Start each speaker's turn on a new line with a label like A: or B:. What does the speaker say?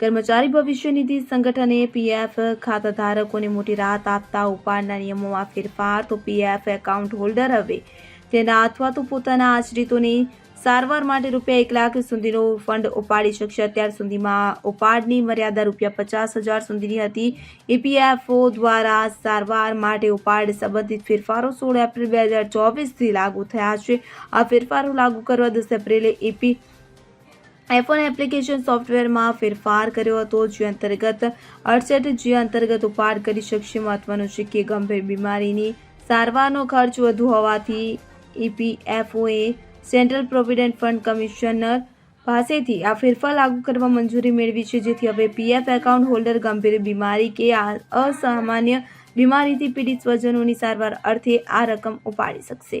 A: કર્મચારી ભવિષ્ય નિધિ સંગઠને પીએફ ખાતા ધારકોને મોટી રાહત આપતા ઉપાડના નિયમોમાં ફેરફાર, તો પીએફ એકાઉન્ટ હોલ્ડર હવે તેના અથવા તો પોતાના આશ્રિતોની સારવાર માટે રૂપિયા એક લાખ સુધીનો ફંડ ઉપાડી શકશે. અત્યાર સુધીમાં ઉપાડની મર્યાદા રૂપિયા પચાસ હજાર સુધીની હતી. ઈપીએફઓ દ્વારા સારવાર માટે ઉપાડ સંબંધિત ફેરફારો સોળ એપ્રિલ બે હજાર ચોવીસથી લાગુ થયા છે. આ ફેરફારો લાગુ કરવા દસ એપ્રિલે ઈપી આઈફોન એપ્લિકેશન સોફ્ટવેરમાં ફેરફાર કર્યો હતો, જે અંતર્ગત અડસઠ જે અંતર્ગત ઉપાડ કરી શકશે મહત્વનું છે કે ગંભીર બીમારીની સારવારનો ખર્ચ વધુ હોવાથી ઈપીએફઓએ સેન્ટ્રલ પ્રોવિડન્ટ ફંડ કમિશનર પાસેથી આ ફેરફાર લાગુ કરવા મંજૂરી મેળવી છે, જેથી હવે પીએફ એકાઉન્ટ હોલ્ડર ગંભીર બીમારી કે અસામાન્ય બીમારીથી પીડિત સ્વજનોની સારવાર અર્થે આ રકમ ઉપાડી શકશે.